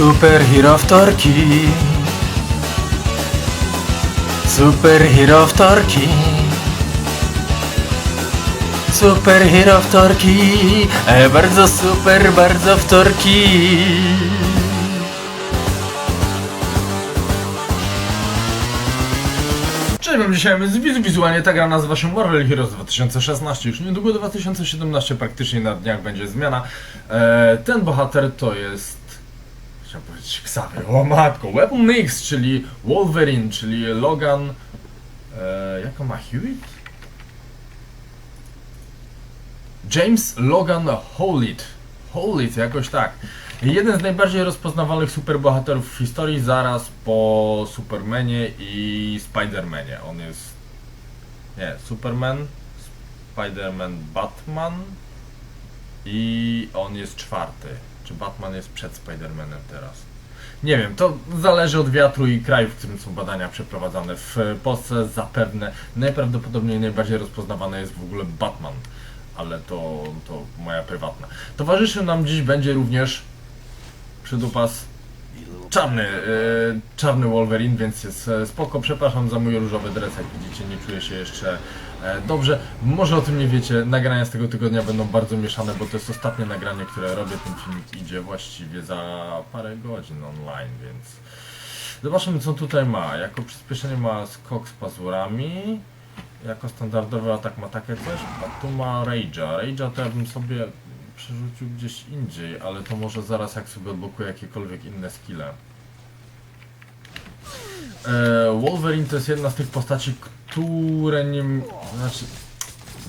Superhero wtorki Superhero wtorki Superhero wtorki e, Bardzo super, bardzo wtorki Cześć, mam dzisiaj z wizu wizualnie ta gra nazywa się Marvel Heroes 2016, już niedługo 2017, praktycznie na dniach będzie zmiana. E, ten bohater to jest... Chciałem powiedzieć Xavier, o matko, Weapon X, czyli Wolverine, czyli Logan... E, jak on ma Hewitt? James Logan Holit. Holit, jakoś tak. Jeden z najbardziej rozpoznawalnych superbohaterów w historii, zaraz po Supermanie i Spidermanie. On jest. Nie, Superman, Spiderman, Batman i on jest czwarty. Czy Batman jest przed Spidermanem teraz? Nie wiem, to zależy od wiatru i kraju, w którym są badania przeprowadzane. W Polsce zapewne najprawdopodobniej najbardziej rozpoznawany jest w ogóle Batman, ale to, to moja prywatna. Towarzyszy nam dziś będzie również przydupas czarny, e, czarny Wolverine, więc jest e, spoko. Przepraszam za mój różowy dres, jak widzicie, nie czuję się jeszcze dobrze. Może o tym nie wiecie, nagrania z tego tygodnia będą bardzo mieszane, bo to jest ostatnie nagranie, które robię. Ten filmik idzie właściwie za parę godzin online, więc zobaczymy co tutaj ma. Jako przyspieszenie ma skok z pazurami. Jako standardowy atak ma takie coś, a tu ma Rage'a. Rage'a to ja bym sobie przerzucił gdzieś indziej, ale to może zaraz jak sobie odblokuję jakiekolwiek inne skille. E, Wolverine to jest jedna z tych postaci, które nie... Znaczy,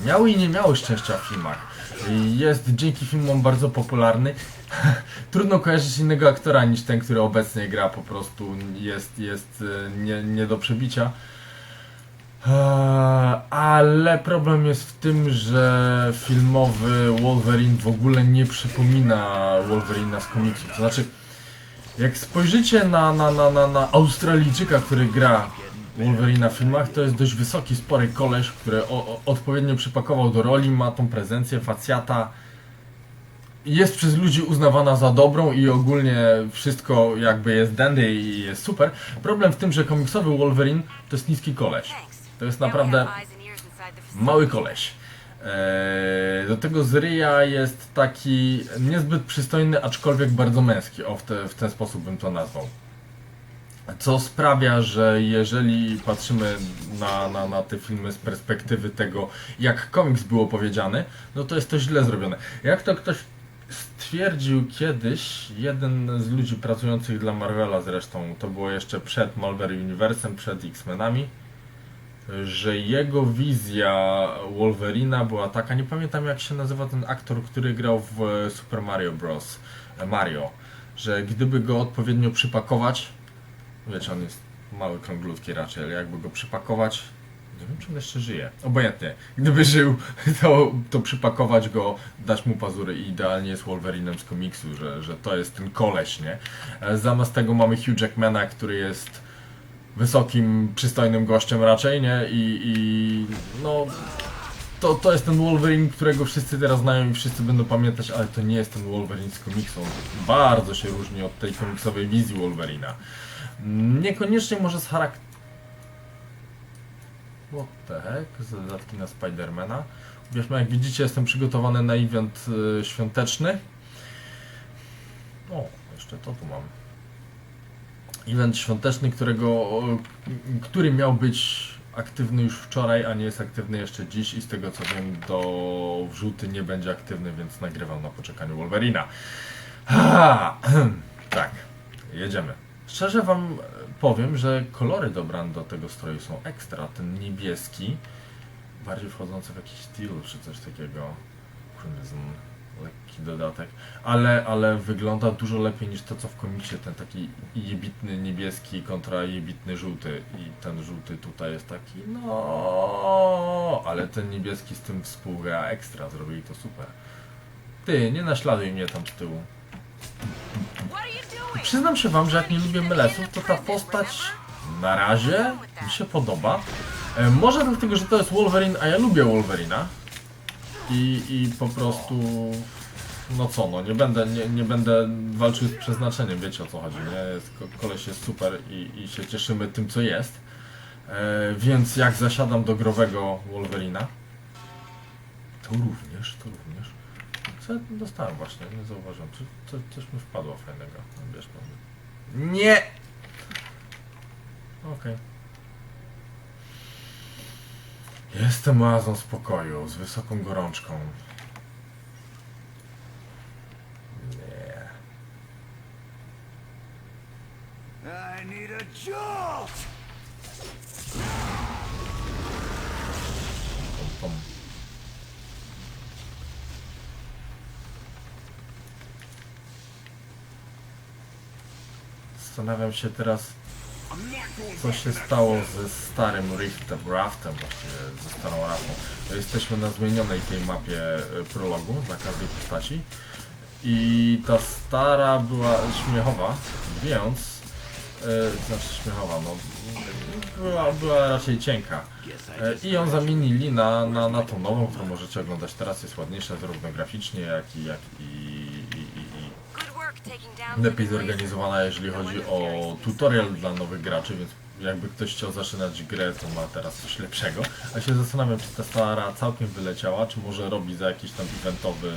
miały i nie miały szczęścia w filmach. Jest dzięki filmom bardzo popularny. Trudno kojarzyć innego aktora niż ten, który obecnie gra, po prostu jest, jest e, nie, nie do przebicia. Eee, Ale problem jest w tym, że filmowy Wolverine w ogóle nie przypomina Wolverina z komiksów. To znaczy, jak spojrzycie na, na, na, na, na Australijczyka, który gra Wolverina w filmach, to jest dość wysoki, spory koleś, który o, o, odpowiednio przypakował do roli, ma tą prezencję, facjata. Jest przez ludzi uznawana za dobrą i ogólnie wszystko jakby jest dandy i jest super. Problem w tym, że komiksowy Wolverine to jest niski koleś. To jest naprawdę mały koleś. Eee, do tego z jest taki niezbyt przystojny, aczkolwiek bardzo męski. O, w, te, w ten sposób bym to nazwał. Co sprawia, że jeżeli patrzymy na, na, na te filmy z perspektywy tego, jak komiks był opowiedziany, no to jest to źle zrobione. Jak to ktoś stwierdził kiedyś, jeden z ludzi pracujących dla Marvela zresztą, to było jeszcze przed Marvel Universem, przed X-Menami, że jego wizja Wolverina była taka, nie pamiętam jak się nazywa ten aktor, który grał w e, Super Mario Bros. e, Mario, że gdyby go odpowiednio przypakować, wiecie, on jest mały, krąglutki raczej, ale jakby go przypakować, nie wiem czy on jeszcze żyje, obojętnie, gdyby żył, to, to przypakować go, dać mu pazury i idealnie jest Wolverinem z komiksu, że, że to jest ten koleś, nie? E, Zamiast tego mamy Hugh Jackmana, który jest wysokim, przystojnym gościem raczej, nie? I, i no... To, to jest ten Wolverine, którego wszyscy teraz znają i wszyscy będą pamiętać, ale to nie jest ten Wolverine z komiksu. Bardzo się różni od tej komiksowej wizji Wolverina. Niekoniecznie może z charakteru... What the heck? Z dodatki na Spidermana. Wieszmy, jak widzicie, jestem przygotowany na event y, świąteczny. O, jeszcze to tu mam event świąteczny, którego, który miał być aktywny już wczoraj, a nie jest aktywny jeszcze dziś i z tego co wiem do wrzuty nie będzie aktywny, więc nagrywam na poczekaniu Wolverina. Tak, jedziemy. Szczerze wam powiem, że kolory dobrane do tego stroju są ekstra. Ten niebieski, bardziej wchodzący w jakiś styl czy coś takiego. Crimson, lekki dodatek. Ale, ale wygląda dużo lepiej niż to, co w komiksie. Ten taki jebitny niebieski kontra jebitny żółty. I ten żółty tutaj jest taki, no, ale ten niebieski z tym współgra ekstra. Zrobili to super. Ty, nie naśladuj mnie tam z tyłu. Przyznam się wam, że jak nie lubię Melesów, to ta postać na razie mi się podoba. E, może dlatego, że to jest Wolverine, a ja lubię Wolverina. I, i po prostu no co, no nie będę, nie, nie będę walczył z przeznaczeniem, wiecie o co chodzi, nie? Koleś jest super i, i się cieszymy tym, co jest. E, więc jak zasiadam do growego Wolverina, to również, to również. Co ja dostałem właśnie, nie zauważyłem. Czy, co, coś mi wpadło fajnego. Wiesz, no. Nie! Okej. Jestem oazą spokoju, z wysoką gorączką. Nie. I need a jolt! Pom, pom. Zastanawiam się teraz, co się stało ze starym Riftem, Raftem właściwie, ze starą Raftą. To Jesteśmy na zmienionej tej mapie e, prologu dla każdej postaci. I ta stara była śmiechowa, więc, e, znaczy śmiechowa, no, była, była raczej cienka. E, I ją zamienili na, na, na tą nową, którą możecie oglądać teraz. Jest ładniejsza zarówno graficznie, jak i, jak i, lepiej zorganizowana, jeżeli chodzi o tutorial dla nowych graczy, więc jakby ktoś chciał zaczynać grę, to ma teraz coś lepszego. A się zastanawiam, czy ta stara całkiem wyleciała, czy może robi za jakiś tam eventowy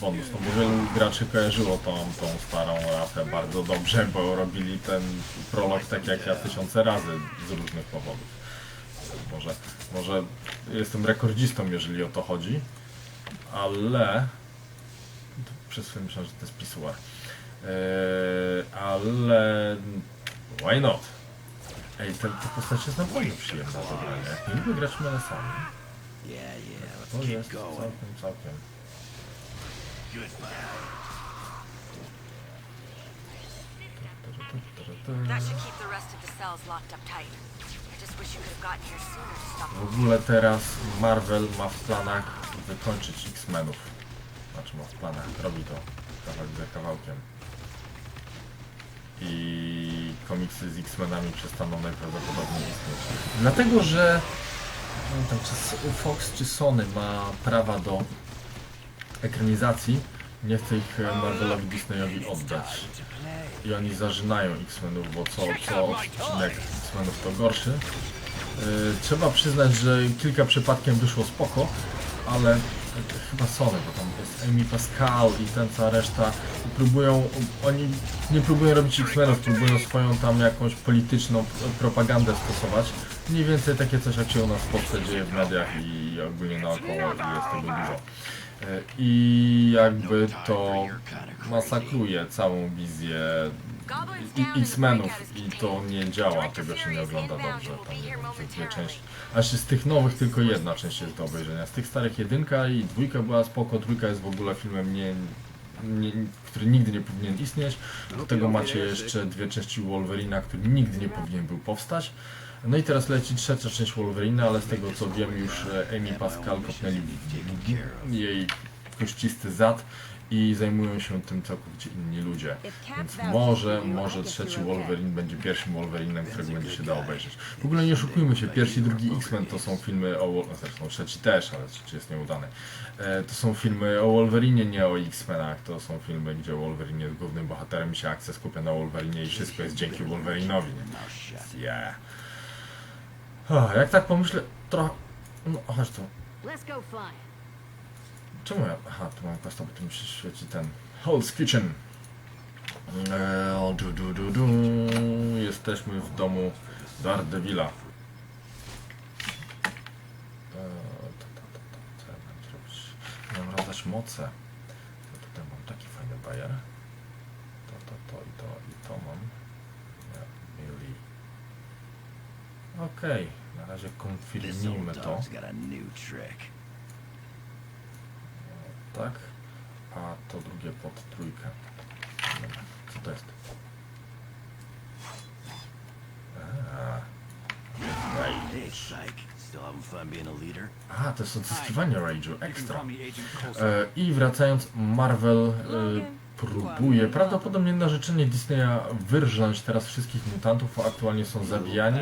bonus. No bo wielu graczy kojarzyło tą, tą starą rafę bardzo dobrze, bo robili ten prolog tak jak ja tysiące razy z różnych powodów. Może, może jestem rekordzistą, jeżeli o to chodzi, ale przez chwilę myślałem, że to jest pisuar. Eee, ale why not? Ej, te, te postacie jest naprawdę przyjemna do grania. Lubię grać melesami, Yeah, yeah, to jest keep going. całkiem, całkiem. W ogóle teraz Marvel ma w planach wykończyć X-Menów. Znaczy ma w planach, robi to kawałek za kawałkiem. I komiksy z X-Menami przestaną najprawdopodobniej istnieć. Dlatego, że no, czy Fox czy Sony ma prawa do ekranizacji, nie chce ich e, Marvelowi Disneyowi oddać. I oni zażynają X-Menów, bo co, co odcinek X-Menów to gorszy. Yy, trzeba przyznać, że kilka przypadkiem wyszło spoko, ale chyba Sony, bo tam jest Amy Pascal i ten cała reszta próbują, oni nie próbują robić X-Menów, próbują swoją tam jakąś polityczną propagandę stosować. Mniej więcej takie coś jak się u nas w Polsce dzieje w mediach i ogólnie naokoło i jest tego dużo. Yy, I jakby to masakruje całą wizję i- X-Menów i to nie działa, tego się nie ogląda dobrze. Tam nie dwie części. Aż z tych nowych tylko jedna część jest do obejrzenia. Z tych starych jedynka i dwójka była spoko, trójka jest w ogóle filmem nie, nie, który nigdy nie powinien istnieć. Do tego macie jeszcze dwie części Wolverina, który nigdy nie powinien był powstać. No i teraz leci trzecia część Wolverina, ale z tego co wiem już e, Amy Pascal kopnęli jej kościsty zad i zajmują się tym całkowicie inni ludzie. Więc może, może trzeci Wolverine będzie pierwszym Wolverinem, którego będzie się dało obejrzeć. W ogóle nie oszukujmy się, pierwszy i drugi X-Men to są filmy o... No Zresztą trzeci też, ale trzeci jest nieudany. E, To są filmy o Wolverinie, nie o X-Menach. To są filmy, gdzie Wolverine jest głównym bohaterem i się akcja skupia na Wolverinie i wszystko jest dzięki Wolverinowi. Yeah. O, jak tak pomyślę, trochę... No, chodź tu. Let's go fly. Czemu ja... Aha, tu mam pasta, bo tu mi się świeci ten... Hell's Kitchen. Eee, du, du, du, du. Jesteśmy w domu Daredevila. Eee? Mam rozdać moce. To tutaj mam taki fajny bajer. To, to, to i to i to mam. Ja, Mili. Okej, na razie konfirmujmy to. dog's got a new trick. Tak. A to drugie pod trójkę. Dobra, co to jest? A, to jest odzyskiwanie Rage'u, ekstra. E, I wracając, Marvel e, próbuje prawdopodobnie na życzenie Disneya wyrżnąć teraz wszystkich mutantów, bo aktualnie są zabijani.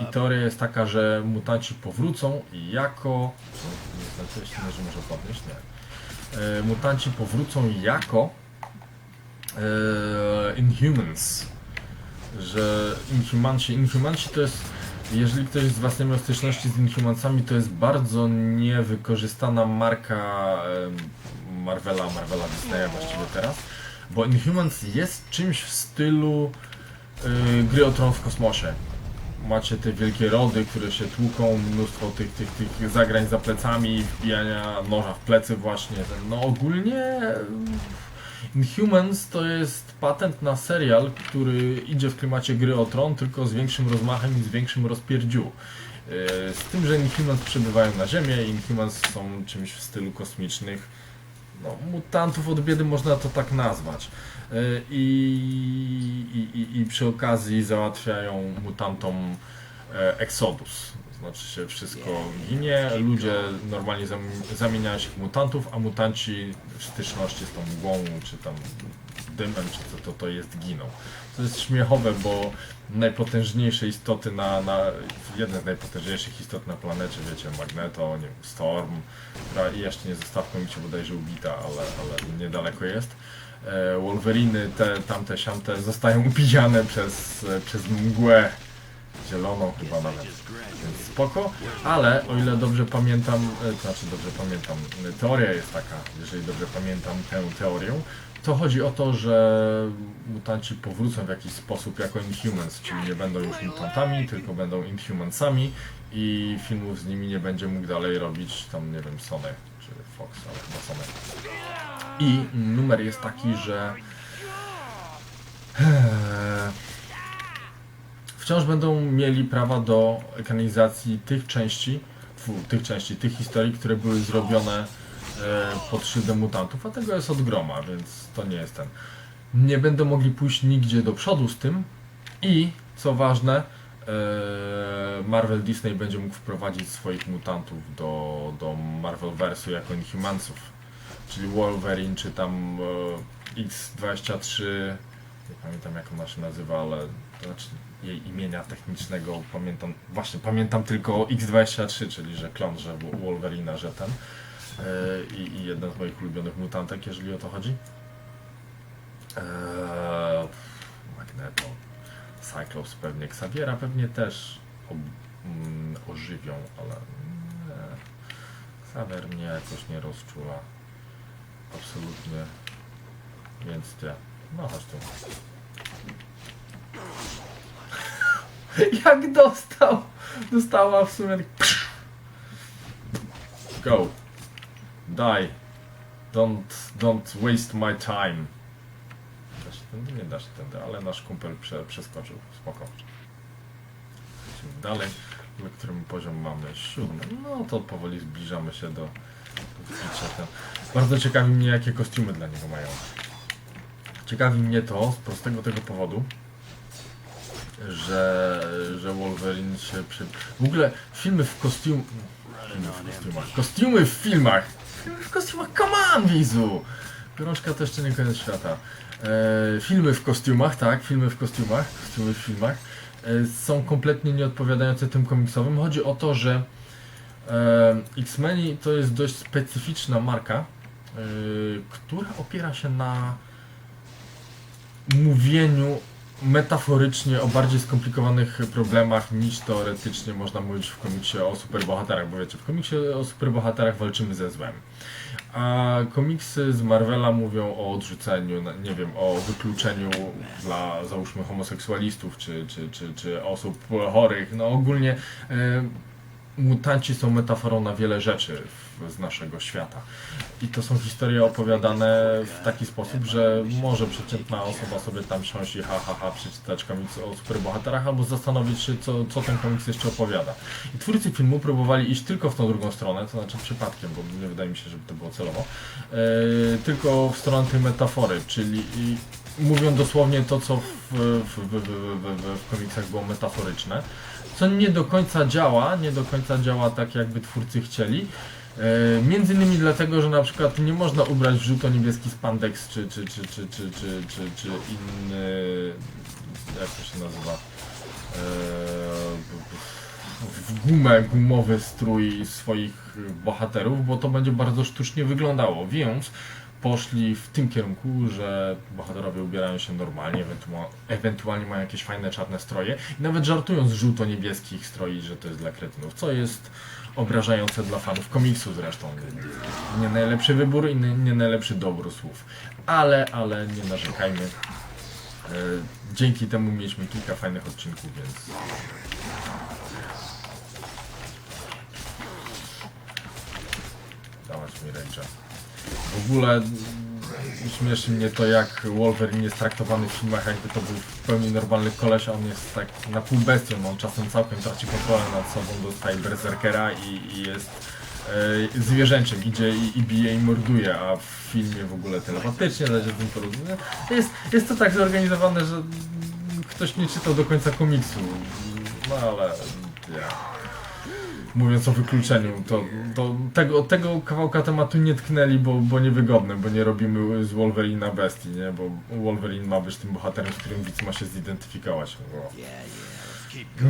I teoria jest taka, że mutanci powrócą jako... Nie znaczy, że może podnieść? Nie. E, mutanci powrócą jako e, Inhumans. Że Inhumanci, Inhumanci to jest, jeżeli ktoś z Was nie miał styczności z Inhumansami, to jest bardzo niewykorzystana marka e, Marvela, Marvela Disneya właściwie teraz. Bo Inhumans jest czymś w stylu gry o tron w kosmosie. Macie te wielkie rody, które się tłuką, mnóstwo tych, tych, tych zagrań za plecami, wbijania noża w plecy właśnie. No ogólnie y, Inhumans to jest patent na serial, który idzie w klimacie gry o tron, tylko z większym rozmachem i z większym rozpierdziu. Y, Z tym, że Inhumans przebywają na Ziemię, Inhumans są czymś w stylu kosmicznych no, mutantów od biedy można to tak nazwać. Yy, I, i, i, przy okazji załatwiają mutantom e, Exodus. Znaczy się wszystko ginie, ludzie normalnie zam- zamieniają się w mutantów, a mutanci w styczności z tą mgłą, czy tam dymem, czy co to, to jest, giną. To jest śmiechowe, bo najpotężniejsze istoty na, na jedne z najpotężniejszych istot na planecie, wiecie, Magneto, nie wiem, Storm, która jeszcze nie została w komiksie bodajże ubita, ale, ale niedaleko jest. E, Wolveriny, te, tamte, siamte zostają ubijane przez, e, przez mgłę zieloną chyba nawet. Więc spoko, ale o ile dobrze pamiętam, e, to znaczy dobrze pamiętam, teoria jest taka, jeżeli dobrze pamiętam tę teorię, to chodzi o to, że mutanci powrócą w jakiś sposób jako Inhumans, czyli nie będą już mutantami, tylko będą Inhumansami i filmów z nimi nie będzie mógł dalej robić tam, nie wiem, Sony Fox, ale chyba Sony. I numer jest taki, że wciąż będą mieli prawa do ekranizacji tych części, fu, tych części, tych historii, które były zrobione e, pod szyldem mutantów, a tego jest od groma, więc to nie jest ten. Nie będą mogli pójść nigdzie do przodu z tym i, co ważne, Marvel Disney będzie mógł wprowadzić swoich mutantów do, do Marvelversu jako Inhumansów, czyli Wolverine, czy tam e, X23, nie pamiętam jak ona się nazywa, ale to znaczy jej imienia technicznego pamiętam, właśnie pamiętam tylko X23, czyli że klon, że Wo- Wolverina, że ten e, i, i jeden z moich ulubionych mutantek, jeżeli o to chodzi. Magneto, Cyclops pewnie, Xaviera pewnie też mm, ożywią, ale nie. Xavier mnie jakoś nie rozczula. Absolutnie. Więc ty. No chodź tu. Jak dostał! Dostała w sumie tak... Go. Die. Don't, don't waste my time. Tędy? Nie da się tędy, ale nasz kumpel prze, przeskoczył. Spoko. Lecimy dalej. Na którym poziom mamy? Siódmy. No to powoli zbliżamy się do, do. Bardzo ciekawi mnie, jakie kostiumy dla niego mają. Ciekawi mnie to z prostego tego powodu, że, że Wolverine się przy... W ogóle filmy w kostium... Filmy w kostiumach. Kostiumy w filmach! Filmy w kostiumach, come on, Wizu! Gorączka to jeszcze nie koniec świata. E, filmy w kostiumach, tak, filmy w kostiumach, kostiumy w filmach e, są kompletnie nieodpowiadające tym komiksowym. Chodzi o to, że e, X-Meni to jest dość specyficzna marka, e, która opiera się na mówieniu metaforycznie o bardziej skomplikowanych problemach niż teoretycznie można mówić w komiksie o superbohaterach, bo wiecie, w komiksie o superbohaterach walczymy ze złem. A komiksy z Marvela mówią o odrzuceniu, nie wiem, o wykluczeniu dla załóżmy homoseksualistów czy, czy, czy, czy osób chorych. No ogólnie mutanci są metaforą na wiele rzeczy w, z naszego świata. I to są historie opowiadane w taki sposób, że może przeciętna osoba sobie tam siąść i ha, ha, ha przeczytać komiks o superbohaterach, albo zastanowić się, co, co ten komiks jeszcze opowiada. I twórcy filmu próbowali iść tylko w tą drugą stronę, to znaczy przypadkiem, bo nie wydaje mi się, żeby to było celowo, e, tylko w stronę tej metafory, czyli mówią dosłownie to, co w, w, w, w komiksach było metaforyczne, co nie do końca działa, nie do końca działa tak, jakby twórcy chcieli. E, między innymi dlatego, że na przykład nie można ubrać w żółto-niebieski spandex czy, czy, czy, czy, czy, czy, czy, czy inny, jak to się nazywa, e, w gumę, gumowy strój swoich bohaterów, bo to będzie bardzo sztucznie wyglądało, więc poszli w tym kierunku, że bohaterowie ubierają się normalnie, ewentua- ewentualnie mają jakieś fajne czarne stroje i nawet żartują z żółto-niebieskich stroi, że to jest dla kretynów, co jest obrażające dla fanów komiksu zresztą. Nie najlepszy wybór i nie najlepszy dobór słów. Ale, ale nie narzekajmy. E, Dzięki temu mieliśmy kilka fajnych odcinków, więc dawać mi rage'a. W ogóle śmieszy mnie to jak Wolverine jest traktowany w filmach jakby to był w pełni normalny koleś, a on jest tak na pół bestią, on czasem całkiem traci kontrolę nad sobą, dostaje berserkera i, i jest e, zwierzęciem, idzie i, i bije i morduje, a w filmie w ogóle telepatycznie da się z tym porozumieć. Jest, jest to tak zorganizowane, że ktoś nie czytał do końca komiksu, no ale ja mówiąc o wykluczeniu, to, to tego, tego kawałka tematu nie tknęli, bo, bo niewygodne, bo nie robimy z Wolverina bestii, nie? Bo Wolverine ma być tym bohaterem, z którym widz ma się zidentyfikować. Bo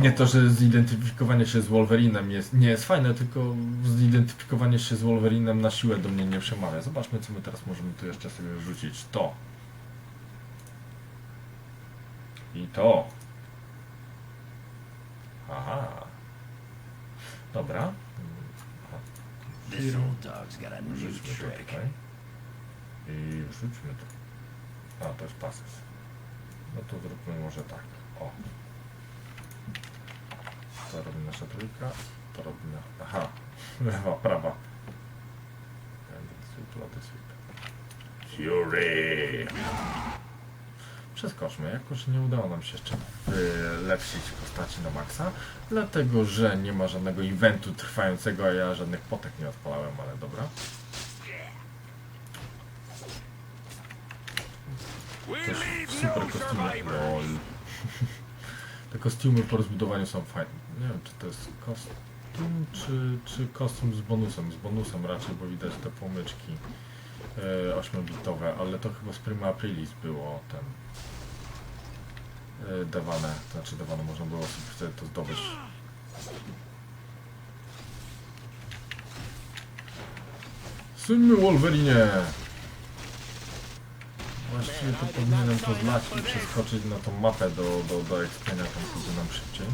nie to, że zidentyfikowanie się z Wolverinem jest, nie jest fajne, tylko zidentyfikowanie się z Wolverinem na siłę do mnie nie przemawia. Zobaczmy, co my teraz możemy tu jeszcze sobie wrzucić. To. I to. Aha. Dobra. This old dog's got a new Wrzućmy to trick. tutaj. I wrzućmy to. A, to jest pases. No to zróbmy może tak. O. To robi nasza trójka. To robi na... Aha. Lewa, prawa. Sweep, loty, sweep. Fury! Przeskoczmy, jako że nie udało nam się jeszcze wylepszyć postaci na maksa, dlatego że nie ma żadnego eventu trwającego, a ja żadnych potek nie odpalałem, ale dobra. Też super kostiumy. Lol. Te kostiumy po rozbudowaniu są fajne. Nie wiem, czy to jest kostium, czy, czy kostium z bonusem. Z bonusem raczej, bo widać te pomyczki e, 8-bitowe, ale to chyba z Prima Aprilis było ten e, dawane. Znaczy dawane, można było sobie wtedy to zdobyć. Synu Wolverine! Właściwie to powinienem to znać i przeskoczyć na tą mapę do, do, do ekspienia, tam pójdzie nam szybciej.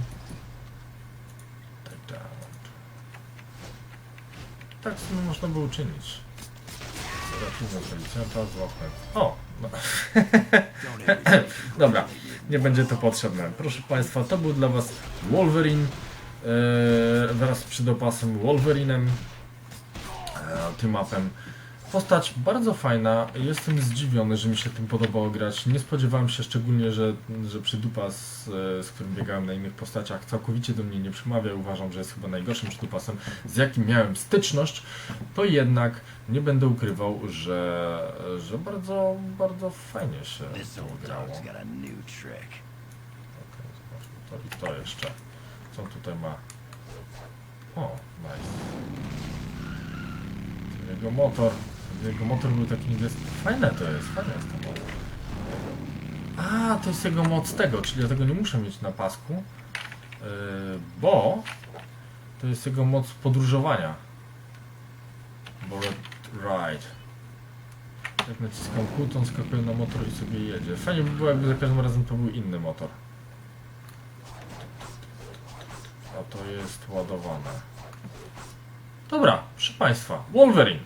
Tak, w sumie można było uczynić. Policjanta. O! No. Dobra, nie będzie to potrzebne. Proszę Państwa, to był dla Was Wolverine e, wraz z przydopasem Wolverinem, e, tym mapem. Postać bardzo fajna, jestem zdziwiony, że mi się tym podobało grać. Nie spodziewałem się szczególnie, że, że przydupas, e, z którym biegałem na innych postaciach, całkowicie do mnie nie przemawia. Uważam, że jest chyba najgorszym przydupasem, z jakim miałem styczność. To jednak nie będę ukrywał, że, że bardzo, bardzo fajnie się to grało. Okej, zobaczmy to i to jeszcze. Co tutaj ma? O, nice. Jego motor. Jego motor był taki niebieski. Fajne to jest, fajne jest to motor. A, to jest jego moc tego, czyli ja tego nie muszę mieć na pasku. Yy, bo to jest jego moc podróżowania. Bullet Ride. Jak naciskam Q, to on skakuje na motor i sobie jedzie. Fajnie by było, jakby za każdym razem to był inny motor. A to jest ładowane. Dobra, proszę Państwa, Wolverine.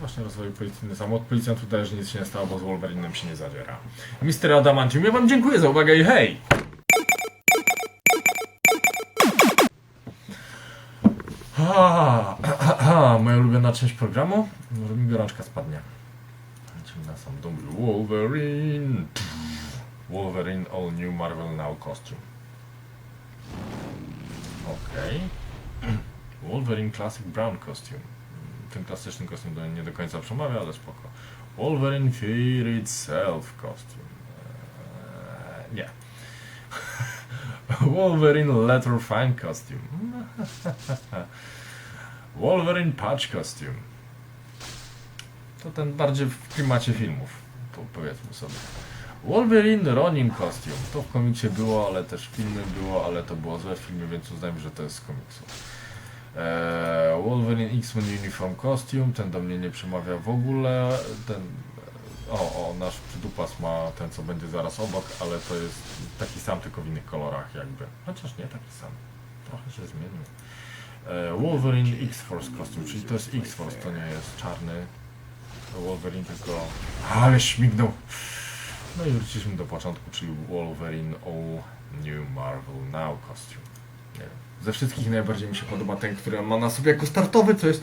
Właśnie rozwoju policyjny samolot. Policjant udaje, że nic się nie stało, bo z Wolverinem się nie zadziera. Mister Adamantium, ja Wam dziękuję za uwagę i hej! Ah, moja ulubiona część programu. Może mi gorączka spadnie. Lecimy na sam dół. Wolverine. Wolverine All New Marvel Now Costume. Okej. Wolverine Classic Brown Costume. Ten klasyczny kostium do, nie do końca przemawia, ale spoko. Wolverine Fear Itself Costume. Eee, nie. Wolverine Letter Fine Costume. Wolverine Patch Costume. To ten bardziej w klimacie filmów, po, powiedzmy sobie. Wolverine Ronin Costume. To w komiksie było, ale też w filmie było, ale to było złe w filmie, więc uznajmy, że to jest z komiksu. Eee, Wolverine X-Men Uniform Costume, ten do mnie nie przemawia w ogóle. Ten, o, o, nasz przydupas ma ten, co będzie zaraz obok, ale to jest taki sam, tylko w innych kolorach jakby. Chociaż nie taki sam. Trochę się zmienił. Eee, Wolverine X-Force Costume, czyli to jest X-Force, to nie jest czarny Wolverine, tylko... Ale śmignął! No i wróciliśmy do początku, czyli Wolverine All New Marvel Now Costume. Nie wiem. Ze wszystkich najbardziej mi się podoba ten, który ma na sobie jako startowy, co jest